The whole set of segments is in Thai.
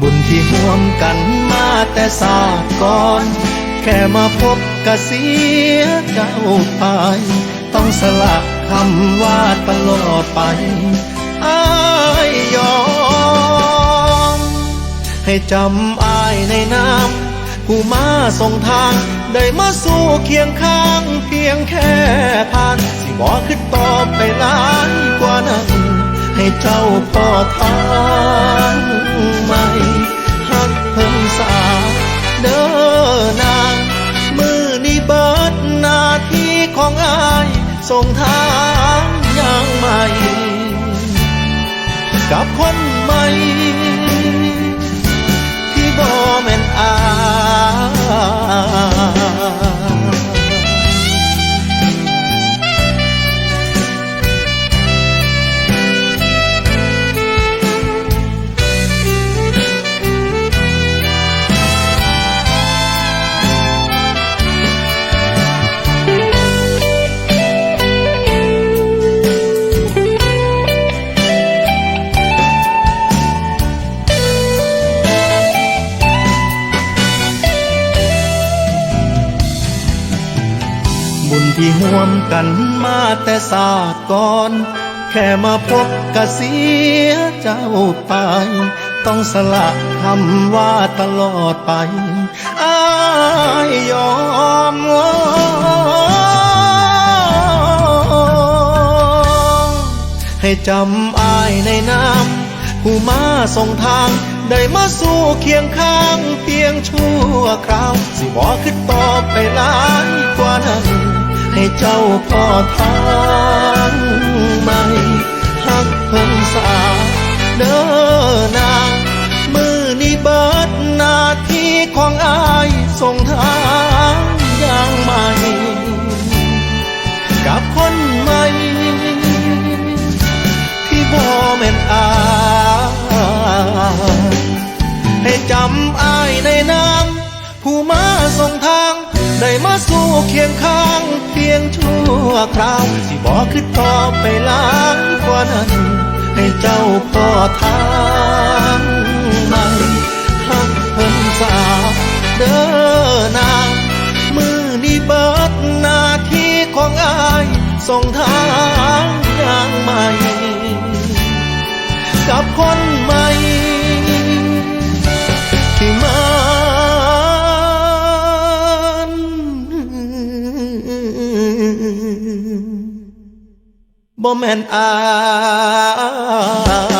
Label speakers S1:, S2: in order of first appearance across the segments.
S1: บุญที่ห่วมกันมาแต่ศาสก่อน แค่มาพบกะเสียเจ้าไป ต้องสละคำว่าตลอดไปอายยอม ให้จำอายในน้ำผู้มาส่งทาง ได้มาสู้เคียงข้างเพียงแค่ผ่าน สิบอกขึ้นต่อไปหลายกว่านั้น ให้เจ้าพ่อทางม่หั ของอายส่งท้าย ศาสตร์ก่อน แค่มาพบกะเสียเจ้าไป ต้องสละคำว่าตลอดไปอายยอมให้จำอายในน้ำผู้มาส่งทางได้มาสู้เคียงข้างเพียงชั่วคราว สิบอกขึ้นต่อไปหลายกว่านั้น ให้เจ้าพ่อทางใหม่หักเพิ่งสาเด้อนามือนี้เบิดนาทีของอายส่งทางอย่างใหม่ กับคนใหม่ ที่บ่แม่นอายให้จำอายในน้ำ ผู้มาส่งทาง ได้มาสู้เคียงข้าง เพียงชั่วคราวสิบอกขึ้นต่อไปหลายกว่านั้น ให้เจ้าพอทางใหม่หักเพิ่นสาเด้อนางมือนี้เบิดหน้าที่ของอายส่งทางอย่างใหม่กับคน บ่แม่นอาย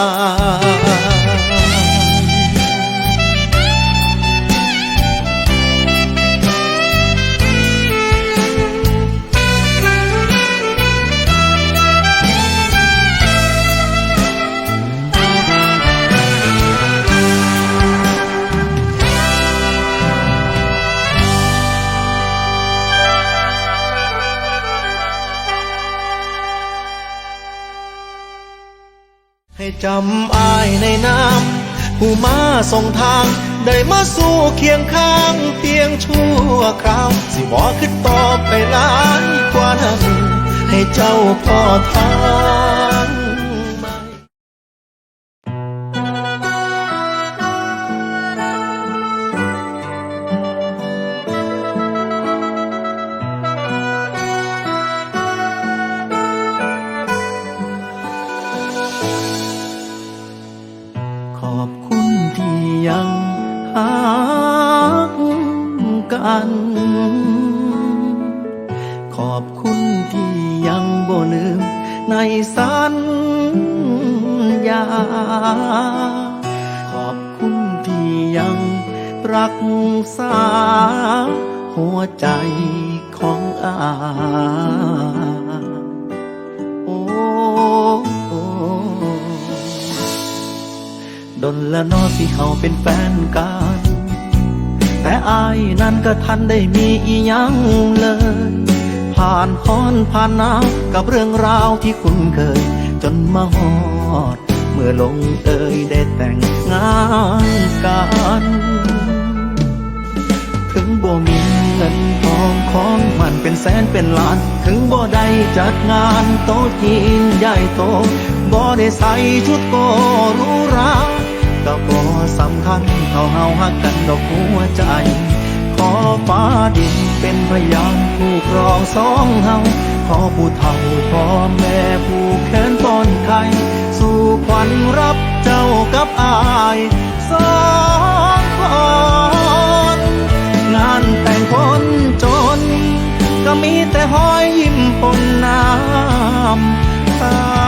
S1: จำอายในน้ำผู้มาส่งทาง ได้มาสู้เคียงข้างเพียงชั่วคราว สิบอกขึ้นต่อไปหลายกว่านั้นให้เจ้าพ่อทาง ทันได้มีอียังเลย ผ่านฮ้อนผ่านหนาวกับเรื่องราวที่คุ้นเคย จนมาฮอด เมื่อลงเอยได้แต่งงานกัน ถึงบ่มีเงินทองของมันเป็นแสนเป็นล้าน ถึงบ่ได้จัดงานโต๊ะจีนใหญ่โตบ่ได้ใส่ชุดโกรูหราก็บ่สำคัญเท่าเฮาฮักกันดอกหัวใจ ขอฟ้าดินเป็นพยานผู้ครองสองเฮาขอผู้เฒ่าพ่อแม่ผู้แขนต้นไข่สู่ขวัญรับเจ้ากับอายสองคนงานแต่งคนจน ก็มีแต่หอยยิ้มปนน้ำตา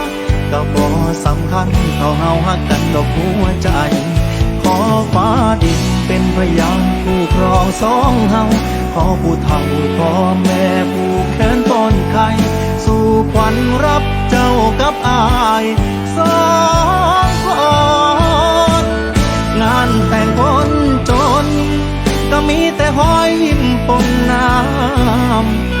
S1: ก็บ่สำคัญเท่าเฮาฮักกันดอกหัวใจ ขอฟ้าดินเป็นพยานผู้ครองสองเฮาขอผู้เฒ่าพ่อแม่ผู้แขนต้นไข่สู่ขวัญรับเจ้ากับอายสองคนงานแต่งคนจน ก็มีแต่หอยยิ้มปน
S2: น้ำ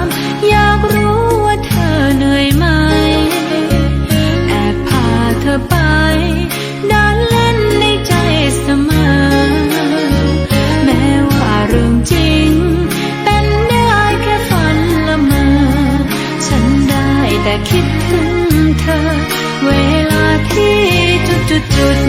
S2: ม คิดถึงเธอ เวลาที่จุดจุดจุด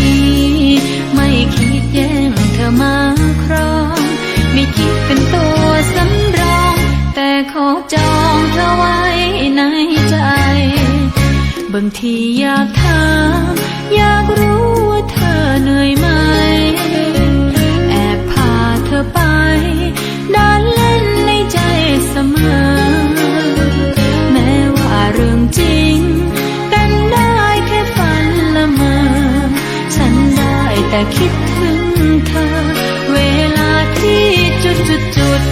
S2: นี้ ไม่คิดแย่งเธอมาครอง ไม่คิดเป็นตัวสำรอง แต่ขอจองเธอไว้ในใจ บางทีอยากถามอยากรู้ว่าเธอเหนื่อยไหม แอบพาเธอไปดินเล่นในใจเสมอ แม้ว่าเรื่องจริง แต่คิดถึงเธอ เวลาที่จุดจุดจุด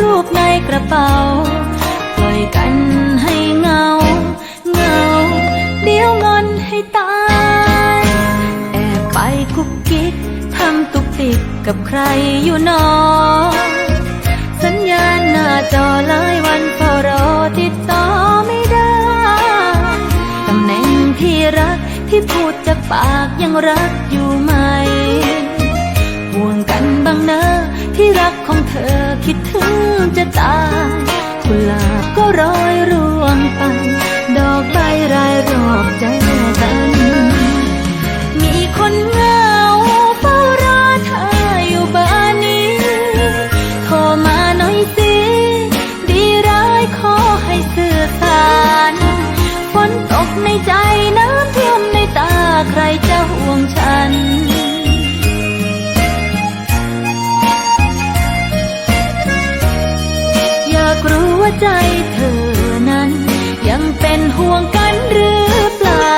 S2: รูปในกระเป๋า ปล่อยกันให้เงา เงา เดี๋ยวงอนให้ตาย แอบไปกุกกิ๊กทำตุกติกกับใครอยู่นอ สัญญาณหน้าจอหลายวันเฝ้ารอติดต่อไม่ได้ ตำแหน่งที่รักที่พูดจากปากยังรักอยู่ ที่รักของเธอคิดถึงจะตายกุหลาบก็โรอยร่วงไป ดอกใบรายรอบใจกัน มีคนเหงาเฝ้ารอเธออยู่บ้านนี้ โทรมาหน่อยสิ ดีร้ายขอให้สื่อสารฝนตกในใจ ใจเธอนั้น ยังเป็นห่วงกันหรือเปล่า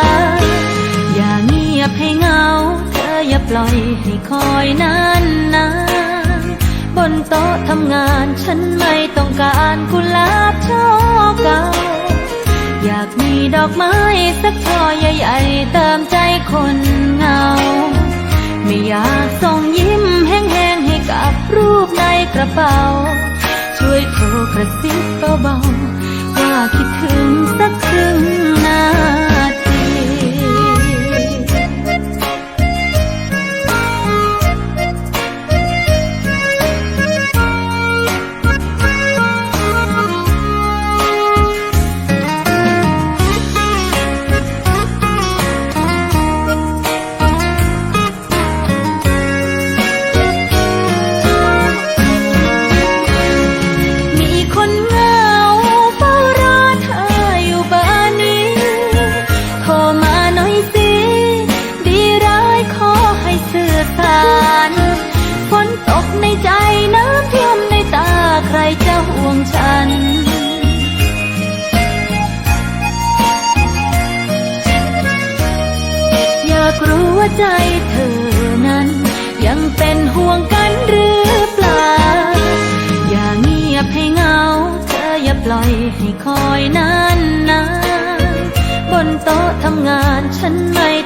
S2: อย่าเงียบให้เงา เธออย่าปล่อยให้คอยนานนานบนโต๊ะทำงานฉันไม่ต้องการกุหลาบช่อเก่า อยากมีดอกไม้สักช่อใหญ่ๆเติมใจคนเหงา ไม่อยากส่งยิ้มแห้งๆให้กับรูปในกระเป๋า ช่วยโทรกระซิบเบาๆว่าคิดถึงสักครึ่งนาที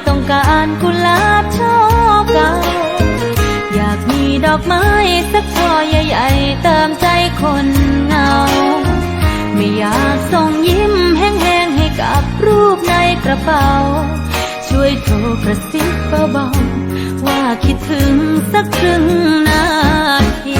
S2: ต้องการกุหลาบช่อเก่า อยากมีดอกไม้สักช่อใหญ่ๆเติมใจคนเงา ไม่อยากส่งยิ้มแห้งๆให้กับรูปในกระเป๋า ช่วยโทรกระซิบเบาๆว่าคิดถึงสักครึ่งนาที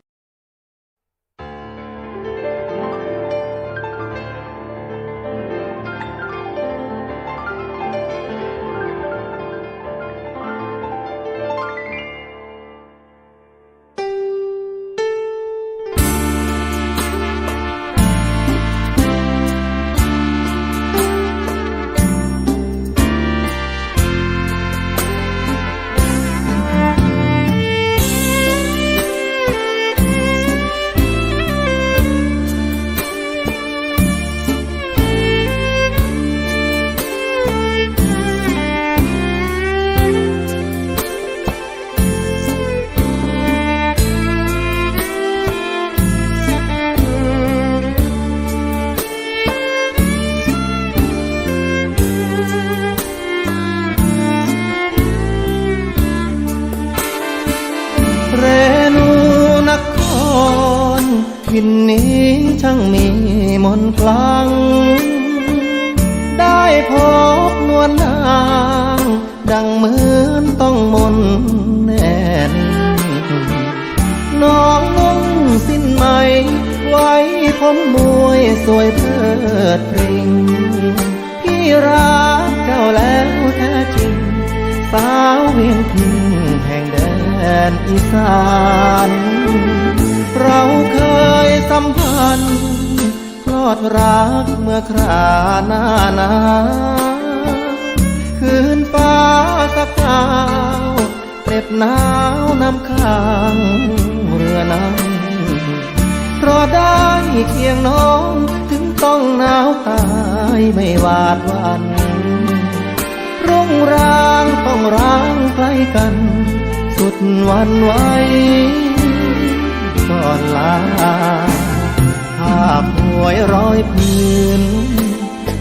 S1: ได้พบนวลนาง ดังเหมือนต้องมนแน่นน้องนุ่งสิ้นไหม ไว้ผมมวยสวยเพิดพริงพี่รักเจ้าแล้วแท้จริง สาวเวียงพิงแห่งแดนอีสาน เราเคยสัมพันธ์ อดรักเมื่อคราหน้าหนาวคืนฟ้าสักกาวเน็บหนาวน้ำข้างเรือนั้นเพราะได้เคียงน้องถึงต้องหนาวตายไม่หวาดวันรุ่งร้างต้องร้างใกล้กัน สุดวันไหวก่อนลาภาพ วยร้อยพื้น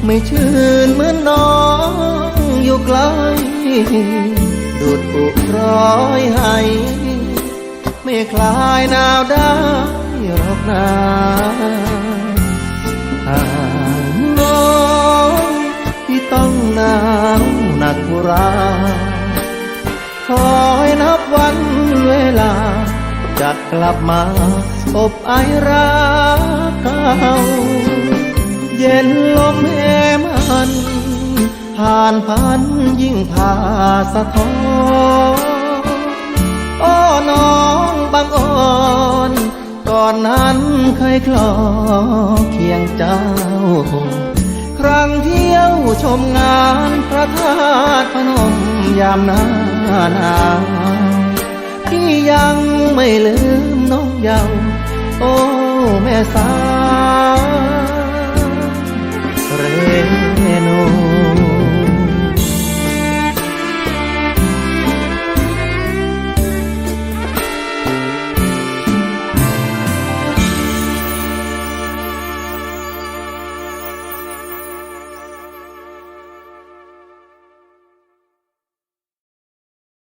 S1: ไม่ชื่นเหมือนน้องอยู่ไกลดูดอุร้อยให้ ไม่คลายหนาวได้หรอกนาห่างน้องที่ต้องหนาวหนักราคอยนับวันเวลาจะกลับมาอบไอรัก เก่าเย็นลมแหมัน ผ่านพันยิ่งพาสะท้อนโอ้น้องบางอ่อนก่อนนั้นเคยคลอเคียงเจ้า ครั้งเที่ยวชมงานพระธาตุพนมยามหน้าหนาวที่ยังไม่ลืมน้องเยาว์โอ้ แม่สาว เรโน